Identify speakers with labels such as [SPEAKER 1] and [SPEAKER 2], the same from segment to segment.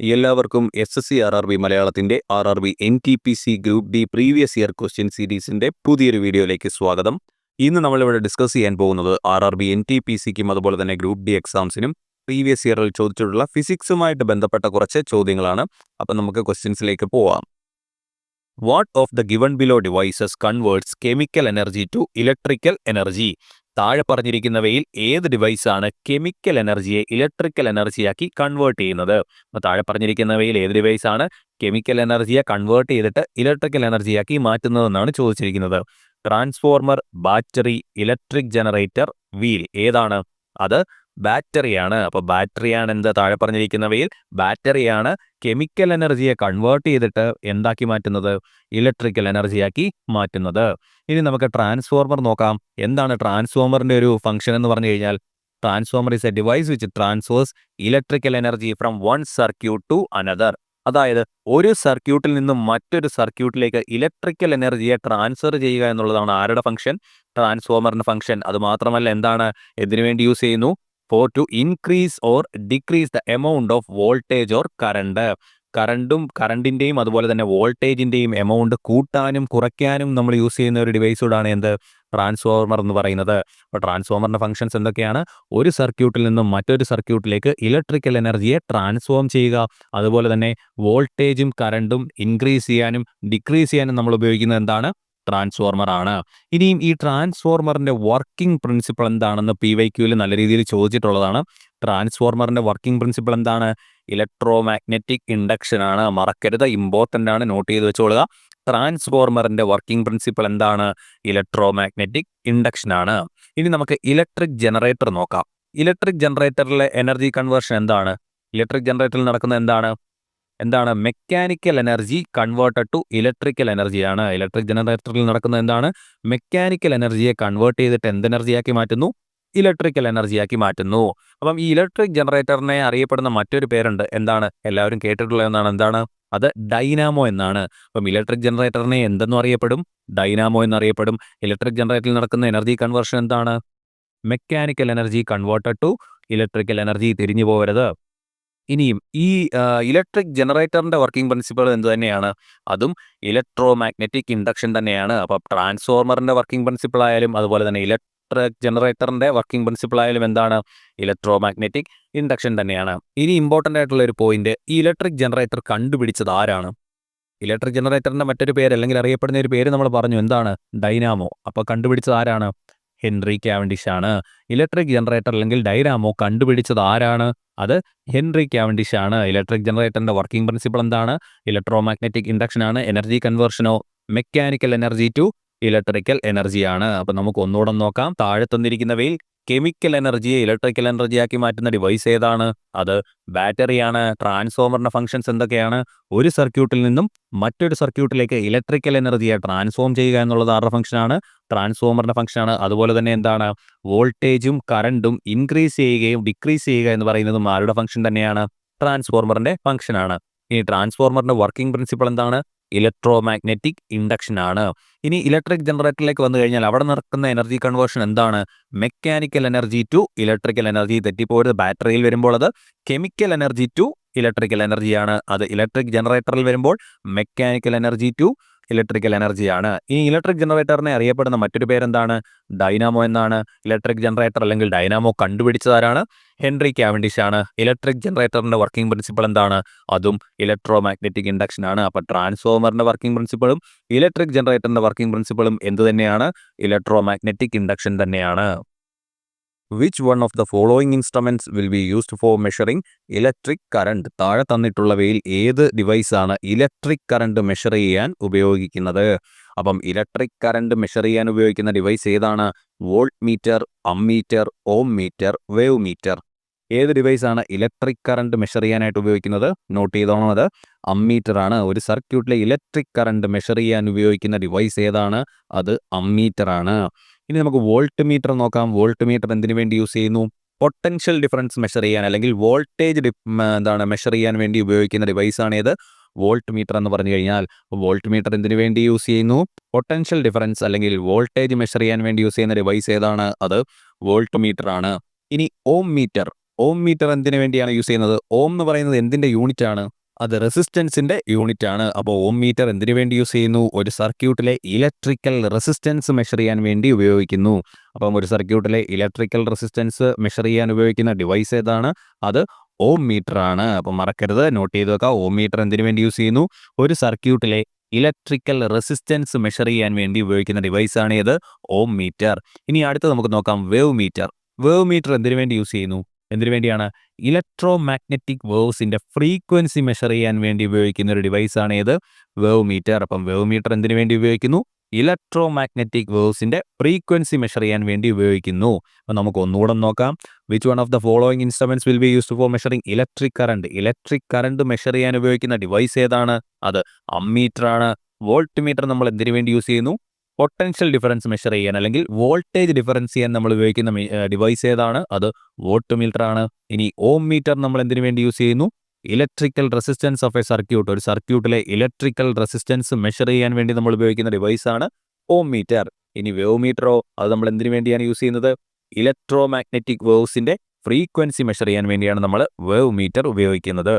[SPEAKER 1] എല്ലാവർക്കും S S C R R B മലയാളത്തിന്റെ R R B N T P C group D previous year question സീരീസിന്റെ പുതിയൊരു വീഡിയോയിലേക്ക് സ്വാഗതം. ഇന്ന് നമ്മളിവിടെ ഡിസ്കസ് ചെയ്യാൻ പോകുന്നത് R R B N T P സിക്കും അതുപോലെ തന്നെ ഗ്രൂപ്പ് ഡി എക്സാംസിനും പ്രീവിയസ് ഇയറിൽ ചോദിച്ചിട്ടുള്ള ഫിസിക്സുമായിട്ട് ബന്ധപ്പെട്ട കുറച്ച് ചോദ്യങ്ങളാണ്. അപ്പം നമുക്ക് ക്വസ്റ്റ്യൻസിലേക്ക് പോവാം. What of the given below devices converts chemical energy to electrical energy താഴെ പറഞ്ഞിരിക്കുന്നവയിൽ ഏത് ഡിവൈസാണ് കെമിക്കൽ എനർജിയെ ഇലക്ട്രിക്കൽ എനർജിയാക്കി കൺവേർട്ട് ചെയ്യുന്നത്? അപ്പോൾ താഴെ പറഞ്ഞിരിക്കുന്നവയിൽ ഏത് ഡിവൈസാണ് കെമിക്കൽ എനർജിയെ കൺവേർട്ട് ചെയ്തിട്ട് ഇലക്ട്രിക്കൽ എനർജിയാക്കി മാറ്റുന്നതെന്നാണ് ചോദിച്ചിരിക്കുന്നത്. Transformer battery electric generator wheel ഏതാണ്? അത് ബാറ്ററിയാണ്. അപ്പോൾ ബാറ്ററിയാണ് എന്താ താഴെ പറഞ്ഞിരിക്കുന്നവയിൽ? ബാറ്ററിയാണ് കെമിക്കൽ എനർജിയെ കൺവേർട്ട് ചെയ്തിട്ട് എന്താക്കി മാറ്റുന്നത്? ഇലക്ട്രിക്കൽ എനർജിയാക്കി മാറ്റുന്നത്. ഇനി നമുക്ക് ട്രാൻസ്ഫോർമർ നോക്കാം. എന്താണ് ട്രാൻസ്ഫോമറിന്റെ ഒരു ഫംഗ്ഷൻ എന്ന് പറഞ്ഞു കഴിഞ്ഞാൽ? Transformer is a device which transfers electrical energy from one circuit to another അതായത് ഒരു സർക്യൂട്ടിൽ നിന്നും മറ്റൊരു സർക്യൂട്ടിലേക്ക് ഇലക്ട്രിക്കൽ എനർജിയെ ട്രാൻസ്ഫർ ചെയ്യുക എന്നുള്ളതാണ് ആരുടെ ഫംഗ്ഷൻ ട്രാൻസ്ഫോമറിന്റെ ഫംഗ്ഷൻ അത് മാത്രമല്ല എന്താണ്? എന്തിനു വേണ്ടി യൂസ് ചെയ്യുന്നു? For to increase or decrease the amount of voltage or current കറണ്ടും കറണ്ടിന്റെയും അതുപോലെ തന്നെ വോൾട്ടേജിന്റെയും എമൗണ്ട് കൂട്ടാനും കുറയ്ക്കാനും നമ്മൾ യൂസ് ചെയ്യുന്ന ഒരു ഡിവൈസോടാണ് എന്ത്? ട്രാൻസ്ഫോർമർ എന്ന് പറയുന്നത്. അപ്പോൾ ട്രാൻസ്ഫോമറിന്റെ ഫംഗ്ഷൻസ് എന്തൊക്കെയാണ്? ഒരു സർക്യൂട്ടിൽ നിന്നും മറ്റൊരു സർക്യൂട്ടിലേക്ക് ഇലക്ട്രിക്കൽ എനർജിയെ ട്രാൻസ്ഫോം ചെയ്യുക. അതുപോലെ തന്നെ വോൾട്ടേജും കറണ്ടും ഇൻക്രീസ് ചെയ്യാനും ഡിക്രീസ് ചെയ്യാനും നമ്മൾ ഉപയോഗിക്കുന്നത് എന്താണ്? ട്രാൻസ്ഫോർമർ ആണ്. ഇനിയും ഈ ട്രാൻസ്ഫോർമറിന്റെ വർക്കിംഗ് പ്രിൻസിപ്പിൾ എന്താണെന്ന് പി വൈ ക്യൂവിൽ നല്ല രീതിയിൽ ചോദിച്ചിട്ടുള്ളതാണ്. ട്രാൻസ്ഫോർമറിന്റെ വർക്കിംഗ് പ്രിൻസിപ്പിൾ എന്താണ്? ഇലക്ട്രോ മാഗ്നറ്റിക് ഇൻഡക്ഷൻ ആണ്. മറക്കരുത് ഇമ്പോർട്ടന്റ് ആണ്. നോട്ട് ചെയ്ത് വെച്ചോളുക. ട്രാൻസ്ഫോർമറിന്റെ വർക്കിംഗ് പ്രിൻസിപ്പിൾ എന്താണ്? ഇലക്ട്രോ മാഗ്നറ്റിക് ഇൻഡക്ഷൻ ആണ്. ഇനി നമുക്ക് ഇലക്ട്രിക് ജനറേറ്റർ നോക്കാം. ഇലക്ട്രിക് ജനറേറ്ററിലെ എനർജി കൺവേർഷൻ എന്താണ്? ഇലക്ട്രിക് ജനറേറ്ററിൽ നടക്കുന്ന എന്താണ്? എന്താണ് mechanical energy converted to electrical എനർജിയാണ് ഇലക്ട്രിക് ജനറേറ്ററിൽ നടക്കുന്നത് എന്താണ്? മെക്കാനിക്കൽ എനർജിയെ കൺവേർട്ട് ചെയ്തിട്ട് എന്ത് എനർജിയാക്കി മാറ്റുന്നു? ഇലക്ട്രിക്കൽ എനർജിയാക്കി മാറ്റുന്നു. അപ്പം ഈ ഇലക്ട്രിക് ജനറേറ്ററിനെ അറിയപ്പെടുന്ന മറ്റൊരു പേരുണ്ട്. എന്താണ്? എല്ലാവരും കേട്ടിട്ടുള്ള എന്നാണ് എന്താണ്? അത് ഡൈനാമോ എന്നാണ്. അപ്പം ഇലക്ട്രിക് ജനറേറ്ററിനെ എന്തെന്നും അറിയപ്പെടും? ഡൈനാമോ എന്നറിയപ്പെടും. ഇലക്ട്രിക് ജനറേറ്ററിൽ നടക്കുന്ന എനർജി കൺവേർഷൻ എന്താണ്? Mechanical energy converted to electrical energy തിരിഞ്ഞു പോകരുത്. ഇനിയും ഈ ഇലക്ട്രിക് ജനറേറ്ററിന്റെ വർക്കിംഗ് പ്രിൻസിപ്പിൾ എന്ത് തന്നെയാണ്? അതും ഇലക്ട്രോ മാഗ്നറ്റിക് ഇൻഡക്ഷൻ തന്നെയാണ്. അപ്പോൾ ട്രാൻസ്ഫോർമറിന്റെ വർക്കിംഗ് പ്രിൻസിപ്പിൾ ആയാലും അതുപോലെ തന്നെ ഇലക്ട്രിക് ജനറേറ്ററിന്റെ വർക്കിംഗ് പ്രിൻസിപ്പിൾ ആയാലും എന്താണ്? ഇലക്ട്രോ മാഗ്നറ്റിക് ഇൻഡക്ഷൻ തന്നെയാണ്. ഇനി ഇമ്പോർട്ടന്റ് ആയിട്ടുള്ള ഒരു പോയിന്റ് ഈ ഇലക്ട്രിക് ജനറേറ്റർ കണ്ടുപിടിച്ചത് ആരാണ്? ഇലക്ട്രിക് ജനറേറ്ററിന്റെ മറ്റൊരു പേര് അല്ലെങ്കിൽ അറിയപ്പെടുന്ന ഒരു പേര് നമ്മൾ പറഞ്ഞു. എന്താണ്? ഡൈനാമോ. അപ്പോൾ കണ്ടുപിടിച്ചത് ആരാണ്? ഹെൻറി കാവൻഡിഷ് ആണ് ഇലക്ട്രിക് ജനറേറ്റർ അല്ലെങ്കിൽ ഡൈനാമോ കണ്ടുപിടിച്ചത് ആരാണ് അത് ഹെൻറി കാവൻഡിഷ് ആണ് ഇലക്ട്രിക് ജനറേറ്ററിന്റെ വർക്കിംഗ് പ്രിൻസിപ്പൾ എന്താണ്? ഇലക്ട്രോ മാഗ്നറ്റിക് ഇൻഡക്ഷൻ ആണ് എനർജി കൺവേർഷനോ മെക്കാനിക്കൽ എനർജി ടു ഇലക്ട്രിക്കൽ എനർജിയാണ്. അപ്പൊ നമുക്ക് ഒന്നുകൂടെ നോക്കാം. താഴെ തന്നിരിക്കുന്നവയിൽ കെമിക്കൽ എനർജിയെ ഇലക്ട്രിക്കൽ എനർജിയാക്കി മാറ്റുന്ന ഡിവൈസ് ഏതാണ്? അത് ബാറ്ററിയാണ് ട്രാൻസ്ഫോമറിന്റെ ഫംഗ്ഷൻസ് എന്തൊക്കെയാണ്? ഒരു സർക്യൂട്ടിൽ നിന്നും മറ്റൊരു സർക്യൂട്ടിലേക്ക് ഇലക്ട്രിക്കൽ എനർജിയെ ട്രാൻസ്ഫോം ചെയ്യുക എന്നുള്ളത് ആരുടെ ഫംഗ്ഷനാണ് ട്രാൻസ്ഫോമറിന്റെ ഫംഗ്ഷനാണ് അതുപോലെ തന്നെ എന്താണ്? വോൾട്ടേജും കറണ്ടും ഇൻക്രീസ് ചെയ്യുകയും ഡിക്രീസ് ചെയ്യുക എന്ന് പറയുന്നതും ആരുടെ ഫംഗ്ഷൻ തന്നെയാണ്? ട്രാൻസ്ഫോർമറിന്റെ ഫംഗ്ഷനാണ് ഈ ട്രാൻസ്ഫോർമറിന്റെ വർക്കിംഗ് പ്രിൻസിപ്പൾ എന്താണ്? ഇലക്ട്രോ മാഗ്നറ്റിക് ഇൻഡക്ഷൻ ആണ്. ഇനി ഇലക്ട്രിക് ജനറേറ്ററിലേക്ക് വന്നു കഴിഞ്ഞാൽ അവിടെ നടക്കുന്ന എനർജി കൺവേർഷൻ എന്താണ്? Mechanical energy to electrical energy തെറ്റിപ്പോയത് ബാറ്ററിയിൽ വരുമ്പോൾ അത് കെമിക്കൽ എനർജി ടു ഇലക്ട്രിക്കൽ എനർജിയാണ് അത് ഇലക്ട്രിക് ജനറേറ്ററിൽ വരുമ്പോൾ മെക്കാനിക്കൽ എനർജി ടു ഇലക്ട്രിക്കൽ എനർജിയാണ്. ഈ ഇലക്ട്രിക് ജനറേറ്ററിനെ അറിയപ്പെടുന്ന മറ്റൊരു പേരെന്താണ്? ഡൈനാമോ എന്നാണ്. ഇലക്ട്രിക് ജനറേറ്റർ അല്ലെങ്കിൽ ഡൈനാമോ കണ്ടുപിടിച്ചതാരാണ്? ഹെൻറി കാവൻഡിഷ് ആണ്. ഇലക്ട്രിക് ജനറേറ്ററിന്റെ വർക്കിംഗ് പ്രിൻസിപ്പിൾ എന്താണ്? അതും ഇലക്ട്രോ മാഗ്നറ്റിക് ഇൻഡക്ഷൻ ആണ്. അപ്പൊ ട്രാൻസ്ഫോമറിന്റെ വർക്കിംഗ് പ്രിൻസിപ്പിളും ഇലക്ട്രിക് ജനറേറ്ററിന്റെ വർക്കിംഗ് പ്രിൻസിപ്പിളും എന്ത് തന്നെയാണ്? ഇലക്ട്രോ മാഗ്നറ്റിക് ഇൻഡക്ഷൻ തന്നെയാണ്. Which one of the following instruments will be used for measuring electric current താഴെ തന്നിട്ടുള്ളവയിൽ ഏത് ഡിവൈസാണ് ഇലക്ട്രിക് കറണ്ട് മെഷർ ചെയ്യാൻ ഉപയോഗിക്കുന്നത്? അപ്പം ഇലക്ട്രിക് കറണ്ട് മെഷർ ചെയ്യാൻ ഉപയോഗിക്കുന്ന ഡിവൈസ് ഏതാണ്? Voltmeter ammeter ohmmeter wave meter ഏത് ഡിവൈസാണ് ഇലക്ട്രിക് കറണ്ട് മെഷർ ചെയ്യാനായിട്ട് ഉപയോഗിക്കുന്നത്? നോട്ട് ചെയ്തോണം അത്. അമ്മീറ്റർ ആണ്. ഒരു സർക്യൂട്ടിലെ ഇലക്ട്രിക് കറണ്ട് മെഷർ ചെയ്യാൻ ഉപയോഗിക്കുന്ന ഡിവൈസ് ഏതാണ്? അത് അമ്മീറ്റർ ആണ്. ഇനി നമുക്ക് വോൾട്ട് മീറ്റർ നോക്കാം. വോൾട്ട് മീറ്റർ എന്തിനു വേണ്ടി യൂസ് ചെയ്യുന്നു? പൊട്ടൻഷ്യൽ ഡിഫറൻസ് മെഷർ ചെയ്യാൻ അല്ലെങ്കിൽ വോൾട്ടേജ് എന്താണ് മെഷർ ചെയ്യാൻ വേണ്ടി ഉപയോഗിക്കുന്ന ഡിവൈസാണ് ഏത്? വോൾട്ട് മീറ്റർ എന്ന് പറഞ്ഞു കഴിഞ്ഞാൽ. വോൾട്ട് മീറ്റർ എന്തിനു വേണ്ടി യൂസ് ചെയ്യുന്നു? പൊട്ടൻഷ്യൽ ഡിഫറൻസ് അല്ലെങ്കിൽ വോൾട്ടേജ് മെഷർ ചെയ്യാൻ വേണ്ടി യൂസ് ചെയ്യുന്ന ഡിവൈസ് ഏതാണ്? അത് വോൾട്ട് മീറ്റർ ആണ്. ഇനി ഓം മീറ്റർ ഓം മീറ്റർ എന്തിനു വേണ്ടിയാണ് യൂസ് ചെയ്യുന്നത്? ഓം എന്ന് പറയുന്നത് എന്തിന്റെ യൂണിറ്റ് ആണ്? അത് റെസിസ്റ്റൻസിന്റെ യൂണിറ്റ് ആണ് അപ്പോൾ ഓം മീറ്റർ എന്തിനു വേണ്ടി യൂസ് ചെയ്യുന്നു? ഒരു സർക്യൂട്ടിലെ ഇലക്ട്രിക്കൽ റെസിസ്റ്റൻസ് മെഷർ ചെയ്യാൻ വേണ്ടി ഉപയോഗിക്കുന്നു. അപ്പം ഒരു സർക്യൂട്ടിലെ ഇലക്ട്രിക്കൽ റെസിസ്റ്റൻസ് മെഷർ ചെയ്യാൻ ഉപയോഗിക്കുന്ന ഡിവൈസ് ഏതാണ്? അത് ഓം മീറ്റർ ആണ്. അപ്പം മറക്കരുത്. നോട്ട് ചെയ്ത് വെക്കുക. ഓം മീറ്റർ എന്തിനു വേണ്ടി യൂസ് ചെയ്യുന്നു? ഒരു സർക്യൂട്ടിലെ ഇലക്ട്രിക്കൽ റെസിസ്റ്റൻസ് മെഷർ ചെയ്യാൻ വേണ്ടി ഉപയോഗിക്കുന്ന ഡിവൈസ് ആണ് ഇത്. Ohmmeter. ഇനി അടുത്ത് നമുക്ക് നോക്കാം. Wave metre. വേവ് മീറ്റർ എന്തിനു വേണ്ടി യൂസ് ചെയ്യുന്നു? എന്തിനു വേണ്ടിയാണ്? ഇലക്ട്രോ മാഗ്നറ്റിക് വേവ്സിന്റെ ഫ്രീക്വൻസി മെഷർ ചെയ്യാൻ വേണ്ടി ഉപയോഗിക്കുന്ന ഒരു ഡിവൈസ് ആണ് ഇത് വേവ് മീറ്റർ അപ്പം വേവ് മീറ്റർ എന്തിനു വേണ്ടി ഉപയോഗിക്കുന്നു? ഇലക്ട്രോ മാഗ്നറ്റിക് വേവ്സിന്റെ ഫ്രീക്വൻസി മെഷർ ചെയ്യാൻ വേണ്ടി ഉപയോഗിക്കുന്നു. അപ്പം നമുക്ക് ഒന്നുകൂടെ നോക്കാം. Which one of the following instruments will be used for measuring electric current electric current measure ചെയ്യാൻ ഉപയോഗിക്കുന്ന ഡിവൈസ് ഏതാണ്? അത് അമ്മീറ്റർ ആണ്. വോൾട്ട് മീറ്റർ നമ്മൾ എന്തിനു വേണ്ടി യൂസ് ചെയ്യുന്നു? പൊട്ടൻഷ്യൽ ഡിഫറൻസ് മെഷർ ചെയ്യാൻ അല്ലെങ്കിൽ വോൾട്ടേജ് ഡിഫറൻസ് ചെയ്യാൻ നമ്മൾ ഉപയോഗിക്കുന്ന ഡിവൈസ് ഏതാണ്? അത് വോൾട്ട് മീറ്റർ ആണ്. ഇനി ഓം മീറ്റർ നമ്മൾ എന്തിനു വേണ്ടി യൂസ് ചെയ്യുന്നു? Electrical resistance of a circuit ഒരു സർക്യൂട്ടിലെ ഇലക്ട്രിക്കൽ റെസിസ്റ്റൻസ് മെഷർ ചെയ്യാൻ വേണ്ടി നമ്മൾ ഉപയോഗിക്കുന്ന ഡിവൈസ് ആണ് ഓം മീറ്റർ ഇനി വേവ് മീറ്ററോ അത് നമ്മൾ എന്തിനു വേണ്ടിയാണ് യൂസ് ചെയ്യുന്നത്? ഇലക്ട്രോ മാഗ്നറ്റിക് വേവ്സിന്റെ ഫ്രീക്വൻസി മെഷർ ചെയ്യാൻ വേണ്ടിയാണ് നമ്മൾ വേവ് മീറ്റർ ഉപയോഗിക്കുന്നത്.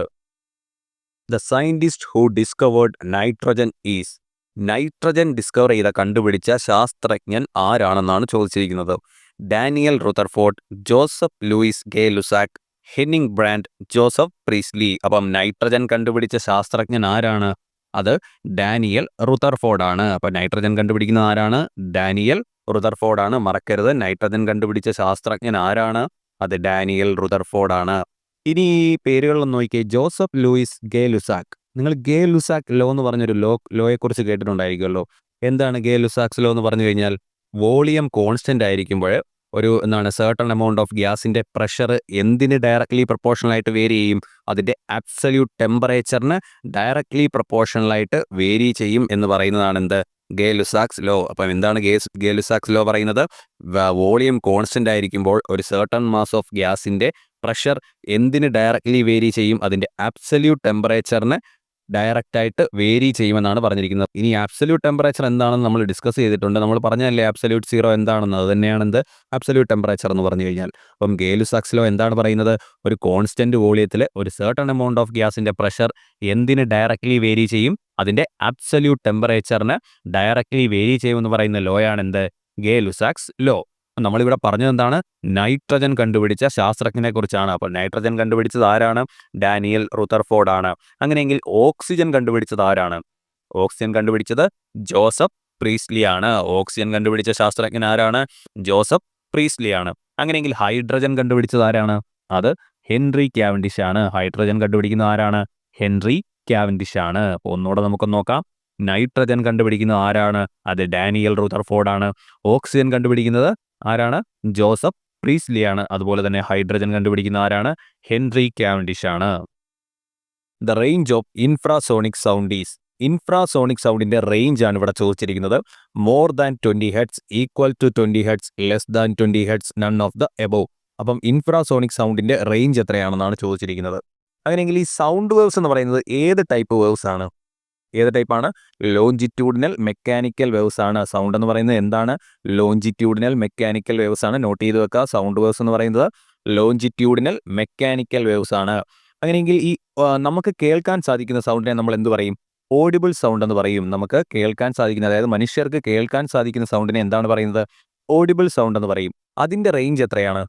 [SPEAKER 1] The scientist who discovered nitrogen is nitrogen discover ചെയ്ത കണ്ടുപിടിച്ച ശാസ്ത്രജ്ഞൻ ആരാണെന്നാണ് ചോദിച്ചിരിക്കുന്നത്? Daniel Rutherford Joseph Louis Gay Lussac Henning Brand Joseph Priestley. അപ്പം നൈട്രജൻ കണ്ടുപിടിച്ച ശാസ്ത്രജ്ഞൻ ആരാണ്? അത് ഡാനിയൽ റുതർഫോർഡ് ആണ് അപ്പം നൈട്രജൻ കണ്ടുപിടിക്കുന്ന ആരാണ്? ഡാനിയൽ റുതർഫോർഡ് ആണ് മറക്കരുത്. നൈട്രജൻ കണ്ടുപിടിച്ച ശാസ്ത്രജ്ഞൻ ആരാണ്? അത് ഡാനിയൽ റുതർഫോർഡ് ആണ് ഇനി ഈ പേരുകളൊന്ന് നോക്കിയേ. ജോസഫ് ലൂയിസ് ഗേ ലുസാക് നിങ്ങൾ ഗേ ലുസാക് ലോ എന്ന് പറഞ്ഞൊരു ലോ ലോയെക്കുറിച്ച് കേട്ടിട്ടുണ്ടായിരിക്കുമല്ലോ എന്താണ് ഗേ ലുസാക്സ് ലോ എന്ന് പറഞ്ഞു കഴിഞ്ഞാൽ വോളിയം കോൺസ്റ്റന്റ് ആയിരിക്കുമ്പോൾ ഒരു എന്താണ് സെർട്ടൺ എമൗണ്ട് ഓഫ് ഗ്യാസിന്റെ പ്രഷർ എന്തിന് ഡയറക്ട്ലി പ്രൊപ്പോർഷണൽ ആയിട്ട് വേരി ചെയ്യും? അതിന്റെ അബ്സല്യൂട്ട് ടെമ്പറേച്ചറിന് ഡയറക്ട്ലി പ്രൊപ്പോർഷണൽ ആയിട്ട് വേരി ചെയ്യും എന്ന് പറയുന്നതാണ് എന്ത്? Gay Lussac's law. അപ്പം എന്താണ് ഗേസ് ഗേ ലുസാക്സ് ലോ പറയുന്നത്? വോളിയം കോൺസ്റ്റന്റ് ആയിരിക്കുമ്പോൾ ഒരു സെർട്ടൺ മാസ് ഓഫ് ഗ്യാസിന്റെ പ്രഷർ എന്തിന് ഡയറക്ട്ലി വേരി ചെയ്യും? അതിന്റെ അബ്സല്യൂട്ട് ടെമ്പറേച്ചറിന് ഡയറക്റ്റ് ആയിട്ട് വേരി ചെയ്യുമെന്നാണ് പറഞ്ഞിരിക്കുന്നത്. ഇനി ആബ്സല്യൂട്ട് ടെമ്പറേച്ചർ എന്താണെന്ന് നമ്മൾ ഡിസ്കസ് ചെയ്തിട്ടുണ്ട്. നമ്മൾ പറഞ്ഞല്ലേ ആബ്സല്യൂട്ട് സീറോ എന്താണെന്ന്? അത് തന്നെയാണ് എന്ത്? ആബ്സല്യൂട്ട് ടെമ്പറേച്ചർ എന്ന് പറഞ്ഞു കഴിഞ്ഞാൽ. അപ്പം ഗേലുസാക്സിലോ എന്താണ് പറയുന്നത്? ഒരു കോൺസ്റ്റന്റ് വോളിയത്തിൽ ഒരു സർട്ടൺ എമൗണ്ട് ഓഫ് ഗ്യാസിന്റെ പ്രഷർ എന്തിന് ഡയറക്റ്റ്ലി വേരി ചെയ്യും? അതിന്റെ അബ്സല്യൂട്ട് ടെമ്പറേച്ചറിന് ഡയറക്റ്റ്ലി വേരി ചെയ്യുമെന്ന് പറയുന്ന ഗേ ലുസാക്സ് ലോ നമ്മളിവിടെ പറഞ്ഞത് എന്താണ് നൈട്രജൻ കണ്ടുപിടിച്ച ശാസ്ത്രജ്ഞനെ കുറിച്ചാണ് അപ്പോൾ നൈട്രജൻ കണ്ടുപിടിച്ചത് ആരാണ്? ഡാനിയൽ റുത്തർഫോർഡ് ആണ്. അങ്ങനെയെങ്കിൽ ഓക്സിജൻ കണ്ടുപിടിച്ചത് ആരാണ്? ഓക്സിജൻ കണ്ടുപിടിച്ചത് ജോസഫ് പ്രീസ്ലി ആണ്. ഓക്സിജൻ കണ്ടുപിടിച്ച ശാസ്ത്രജ്ഞൻ ആരാണ്? ജോസഫ് പ്രീസ്ലി ആണ്. അങ്ങനെയെങ്കിൽ ഹൈഡ്രജൻ കണ്ടുപിടിച്ചത് ആരാണ്? അത് ഹെൻറി ക്യാവൻഡിഷ് ആണ്. ഹൈഡ്രജൻ കണ്ടുപിടിക്കുന്ന ആരാണ്? ഹെൻറി ക്യാവൻഡിഷ് ആണ്. അപ്പോൾ ഒന്നുകൂടെ നമുക്ക് നോക്കാം. നൈട്രജൻ കണ്ടുപിടിക്കുന്നത് ആരാണ്? അത് ഡാനിയൽ റൂതർഫോർഡ് ആണ്. ഓക്സിജൻ കണ്ടുപിടിക്കുന്നത് ആരാണ്? ജോസഫ് പ്രീസ്ലി ആണ്. അതുപോലെ തന്നെ ഹൈഡ്രജൻ കണ്ടുപിടിക്കുന്ന ആരാണ്? ഹെൻറി കാവൻഡിഷ് ആണ്. The range of infrasonic sound is infrasonic സൗണ്ടിന്റെ range ആണ് ഇവിടെ ചോദിച്ചിരിക്കുന്നത്. More than twenty hertz equal to twenty hertz less than twenty hertz none of the above അപ്പം ഇൻഫ്രാസോണിക് സൗണ്ടിന്റെ റേഞ്ച് എത്രയാണെന്നാണ് ചോദിച്ചിരിക്കുന്നത്. അങ്ങനെയെങ്കിൽ ഈ സൗണ്ട് വേവ്സ് എന്ന് പറയുന്നത് ഏത് ടൈപ്പ് വേവ്സ് ആണ്? ഏത് ടൈപ്പാണ്? ലോഞ്ചിറ്റ്യൂഡിനൽ മെക്കാനിക്കൽ വേവ്സ് ആണ്. സൗണ്ട് എന്ന് പറയുന്നത് എന്താണ്? ലോഞ്ചിറ്റ്യൂഡിനൽ മെക്കാനിക്കൽ വേവ്സ് ആണ്. നോട്ട് ചെയ്ത് വെക്കുക. സൗണ്ട് വേവ്സ് എന്ന് പറയുന്നത് ലോഞ്ചിറ്റ്യൂഡിനൽ മെക്കാനിക്കൽ വേവ്സ് ആണ്. അങ്ങനെയെങ്കിൽ ഈ നമുക്ക് കേൾക്കാൻ സാധിക്കുന്ന സൗണ്ടിനെ നമ്മൾ എന്ത് പറയും? ഓഡിബിൾ സൗണ്ട് എന്ന് പറയും. നമുക്ക് കേൾക്കാൻ സാധിക്കുന്ന അതായത് മനുഷ്യർക്ക് കേൾക്കാൻ സാധിക്കുന്ന സൗണ്ടിനെ എന്താണ് പറയുന്നത്? ഓഡിബിൾ സൗണ്ട് എന്ന് പറയും. അതിന്റെ റേഞ്ച് എത്രയാണ്?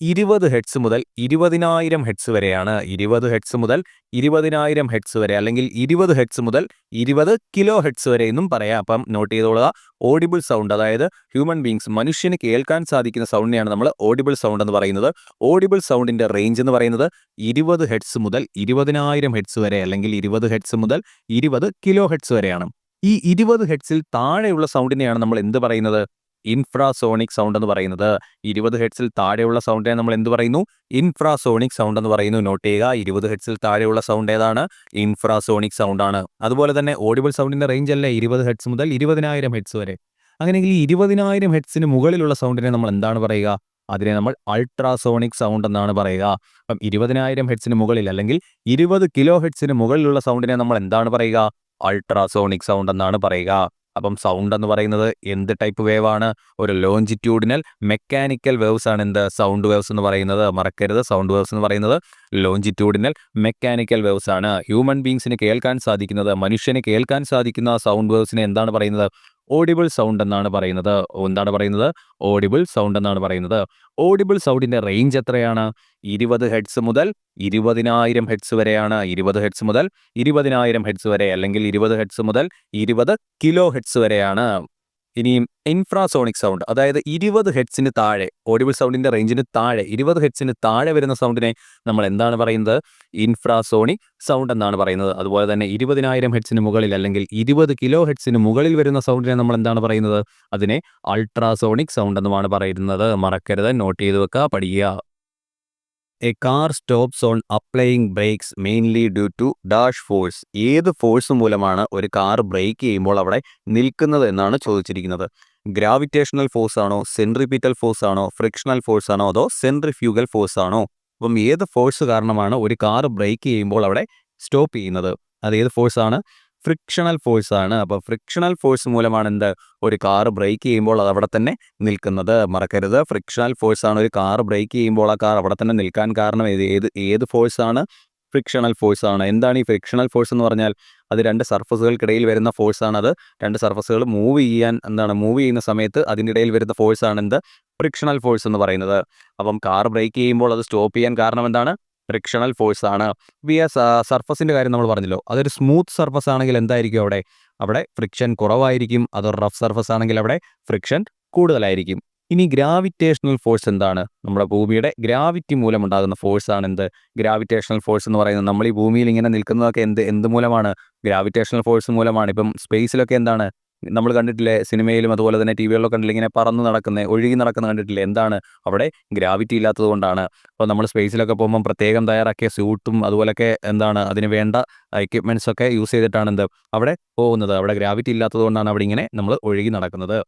[SPEAKER 1] ഇരുപത് ഹെഡ്സ് മുതൽ ഇരുപതിനായിരം ഹെഡ്സ് വരെയാണ് ഇരുപത് ഹെഡ്സ് മുതൽ ഇരുപതിനായിരം ഹെഡ്സ് വരെ അല്ലെങ്കിൽ ഇരുപത് ഹെഡ്സ് മുതൽ ഇരുപത് കിലോ ഹെഡ്സ് വരെ എന്നും പറയാം. അപ്പം നോട്ട് ചെയ്തോളുക. ഓഡിബിൾ സൗണ്ട് അതായത് ഹ്യൂമൻ ബീങ്സ് മനുഷ്യന് കേൾക്കാൻ സാധിക്കുന്ന സൗണ്ടിനെയാണ് നമ്മൾ ഓഡിബിൾ സൗണ്ട് എന്ന് പറയുന്നത്. ഓഡിബിൾ സൗണ്ടിന്റെ റേഞ്ച് എന്ന് പറയുന്നത് ഇരുപത് ഹെഡ്സ് മുതൽ ഇരുപതിനായിരം ഹെഡ്സ് വരെ അല്ലെങ്കിൽ ഇരുപത് ഹെഡ്സ് മുതൽ ഇരുപത് കിലോ ഹെഡ്സ് വരെയാണ്. ഈ ഇരുപത് ഹെഡ്സിൽ താഴെയുള്ള സൗണ്ടിനെയാണ് നമ്മൾ എന്ത് പറയുന്നത്? ഇൻഫ്രാസോണിക് സൗണ്ട് എന്ന് പറയുന്നത് ഇരുപത് ഹെഡ്സിൽ താഴെയുള്ള സൗണ്ടിനെ നമ്മൾ എന്ത് പറയുന്നു? ഇൻഫ്രാസോണിക് സൗണ്ട് എന്ന് പറയുന്നു. നോട്ട് ചെയ്യുക ഇരുപത് ഹെഡ്സിൽ താഴെയുള്ള സൗണ്ട് ഏതാണ്? ഇൻഫ്രാസോണിക് സൗണ്ട് ആണ്. അതുപോലെ തന്നെ ഓഡിബിൾ സൗണ്ടിന്റെ റേഞ്ച് അല്ലേ? ഇരുപത് ഹെഡ്സ് മുതൽ ഇരുപതിനായിരം ഹെഡ്സ് വരെ. അങ്ങനെയെങ്കിൽ ഈ ഇരുപതിനായിരം ഹെഡ്സിന് മുകളിലുള്ള സൗണ്ടിനെ നമ്മൾ എന്താണ് പറയുക? അതിനെ നമ്മൾ അൾട്രാസോണിക് സൗണ്ട് എന്നാണ് പറയുക. അപ്പം ഇരുപതിനായിരം ഹെഡ്സിന് മുകളിൽ അല്ലെങ്കിൽ ഇരുപത് കിലോ ഹെഡ്സിന് മുകളിലുള്ള സൗണ്ടിനെ നമ്മൾ എന്താണ് പറയുക? അൾട്രാസോണിക് സൗണ്ട് എന്നാണ് പറയുക. അപ്പം സൗണ്ട് എന്ന് പറയുന്നത് എന്ത് ടൈപ്പ് വേവ് ആണ്? ഒരു ലോഞ്ചിറ്റ്യൂഡിനൽ മെക്കാനിക്കൽ വേവ്സ് ആണ് എന്ത്? സൗണ്ട് വേവ്സ് എന്ന് പറയുന്നത്. മറക്കരുത്. സൗണ്ട് വേവ്സ് എന്ന് പറയുന്നത് ലോഞ്ചിറ്റ്യൂഡിനൽ മെക്കാനിക്കൽ വേവ്സ് ആണ്. ഹ്യൂമൻ ബീങ്സിന് കേൾക്കാൻ സാധിക്കുന്നത് മനുഷ്യന് കേൾക്കാൻ സാധിക്കുന്ന സൗണ്ട് വേവ്സിനെ എന്താണ് പറയുന്നത്? ഓഡിബിൾ സൗണ്ട് എന്നാണ് പറയുന്നത്. എന്താണ് പറയുന്നത്? ഓഡിബിൾ സൗണ്ട് എന്നാണ് പറയുന്നത്. ഓഡിബിൾ സൗണ്ടിന്റെ റേഞ്ച് എത്രയാണ്? ഇരുപത് ഹെഡ്സ് മുതൽ ഇരുപതിനായിരം ഹെഡ്സ് വരെയാണ്. ഇരുപത് ഹെഡ്സ് മുതൽ ഇരുപതിനായിരം ഹെഡ്സ് വരെ അല്ലെങ്കിൽ ഇരുപത് ഹെഡ്സ് മുതൽ ഇരുപത് കിലോ ഹെഡ്സ് വരെയാണ്. ഇനിയും ഇൻഫ്രാസോണിക് സൗണ്ട് അതായത് ഇരുപത് ഹെഡ്സിന് താഴെ ഓഡിബിൾ സൗണ്ടിന്റെ റേഞ്ചിന് താഴെ ഇരുപത് ഹെഡ്സിന് താഴെ വരുന്ന സൗണ്ടിനെ നമ്മൾ എന്താണ് പറയുന്നത്? ഇൻഫ്രാസോണിക് സൗണ്ട് എന്നാണ് പറയുന്നത്. അതുപോലെ തന്നെ ഇരുപതിനായിരം ഹെഡ്സിന് മുകളിൽ അല്ലെങ്കിൽ ഇരുപത് കിലോ ഹെഡ്സിന് മുകളിൽ വരുന്ന സൗണ്ടിനെ നമ്മൾ എന്താണ് പറയുന്നത്? അതിനെ അൾട്രാസോണിക് സൗണ്ട് എന്നുമാണ് പറയുന്നത്. മറക്കരുത് നോട്ട് ചെയ്ത് വെക്കുക പഠിക്കുക. A car stops on applying brakes mainly due to dash force ഏത് ഫോഴ്സ് മൂലമാണ് ഒരു കാർ ബ്രേക്ക് ചെയ്യുമ്പോൾ അവിടെ നിൽക്കുന്നത് എന്നാണ് ചോദിച്ചിരിക്കുന്നത്? ഗ്രാവിറ്റേഷണൽ ഫോഴ്സ് ആണോ സെൻട്രിപിറ്റൽ ഫോഴ്സ് ആണോ ഫ്രിക്ഷണൽ ഫോഴ്സ് ആണോ അതോ സെൻട്രിഫ്യൂഗൽ ഫോഴ്സ് ആണോ? അപ്പം ഏത് ഫോഴ്സ് കാരണമാണ് ഒരു കാർ ബ്രേക്ക് ചെയ്യുമ്പോൾ അവിടെ സ്റ്റോപ്പ് ചെയ്യുന്നത്? അത് ഏത് ഫോഴ്സ് ആണ്? ഫ്രിക്ഷണൽ ഫോഴ്സ് ആണ്. അപ്പോൾ ഫ്രിക്ഷണൽ ഫോഴ്സ് മൂലമാണ് എന്ത്? ഒരു കാർ ബ്രേക്ക് ചെയ്യുമ്പോൾ അത് അവിടെ തന്നെ നിൽക്കുന്നത്. മറക്കരുത്. ഫ്രിക്ഷണൽ ഫോഴ്സ് ആണ്. ഒരു കാർ ബ്രേക്ക് ചെയ്യുമ്പോൾ ആ കാർ അവിടെ തന്നെ നിൽക്കാൻ കാരണം ഏത് ഏത് ഫോഴ്സ് ആണ്? ഫ്രിക്ഷണൽ ഫോഴ്സ് ആണ്. എന്താണ് ഈ ഫ്രിക്ഷണൽ ഫോഴ്സ് എന്ന് പറഞ്ഞാൽ? അത് രണ്ട് സർഫസുകൾക്കിടയിൽ വരുന്ന ഫോഴ്സ് ആണ് അത്. രണ്ട് സർഫസുകൾ മൂവ് ചെയ്യാൻ എന്താണ്? മൂവ് ചെയ്യുന്ന സമയത്ത് അതിന്റെ ഇടയിൽ വരുന്ന ഫോഴ്സ് ആണ് എന്ത്? ഫ്രിക്ഷണൽ ഫോഴ്സ് എന്ന് പറയുന്നത്. അപ്പം കാർ ബ്രേക്ക് ചെയ്യുമ്പോൾ അത് സ്റ്റോപ്പ് ചെയ്യാൻ കാരണം എന്താണ്? ഫ്രിക്ഷണൽ ഫോഴ്സ് ആണ്. വി എസ് സർഫസിന്റെ കാര്യം നമ്മൾ പറഞ്ഞല്ലോ. അതൊരു സ്മൂത്ത് സർഫസ് ആണെങ്കിൽ എന്തായിരിക്കും അവിടെ? അവിടെ ഫ്രിക്ഷൻ കുറവായിരിക്കും. അതൊരു റഫ് സർഫസ് ആണെങ്കിൽ അവിടെ ഫ്രിക്ഷൻ കൂടുതലായിരിക്കും. ഇനി ഗ്രാവിറ്റേഷണൽ ഫോഴ്സ് എന്താണ്? നമ്മുടെ ഭൂമിയുടെ ഗ്രാവിറ്റി മൂലം ഉണ്ടാകുന്ന ഫോഴ്സ് ആണ് എന്ത്? ഗ്രാവിറ്റേഷണൽ ഫോഴ്സ് എന്ന് പറയുന്നത് നമ്മൾ ഈ ഭൂമിയിൽ ഇങ്ങനെ നിൽക്കുന്നതൊക്കെ എന്ത് എന്ത് മൂലമാണ്? ഗ്രാവിറ്റേഷണൽ ഫോഴ്സ് മൂലമാണ്. ഇപ്പം സ്പേസിലൊക്കെ എന്താണ്? നമ്മൾ കണ്ടിട്ടില്ലേ സിനിമയിലും അതുപോലെ തന്നെ ടി വികളിലൊക്കെ കണ്ടില്ല ഇങ്ങനെ പറന്ന് നടക്കുന്ന ഒഴുകി നടക്കുന്ന കണ്ടിട്ടില്ലേ? എന്താണ്? അവിടെ ഗ്രാവിറ്റി ഇല്ലാത്തത് കൊണ്ടാണ്. അപ്പോൾ നമ്മൾ സ്പേസിലൊക്കെ പോകുമ്പോൾ പ്രത്യേകം തയ്യാറാക്കിയ സ്യൂട്ടും അതുപോലൊക്കെ എന്താണ് അതിന് വേണ്ട എക്യുപ്മെന്റ്സ് ഒക്കെ യൂസ് ചെയ്തിട്ടാണ് എന്ത് അവിടെ പോകുന്നത്. അവിടെ ഗ്രാവിറ്റി ഇല്ലാത്തത് കൊണ്ടാണ് അവിടെ ഇങ്ങനെ നമ്മൾ ഒഴുകി നടക്കുന്നത്.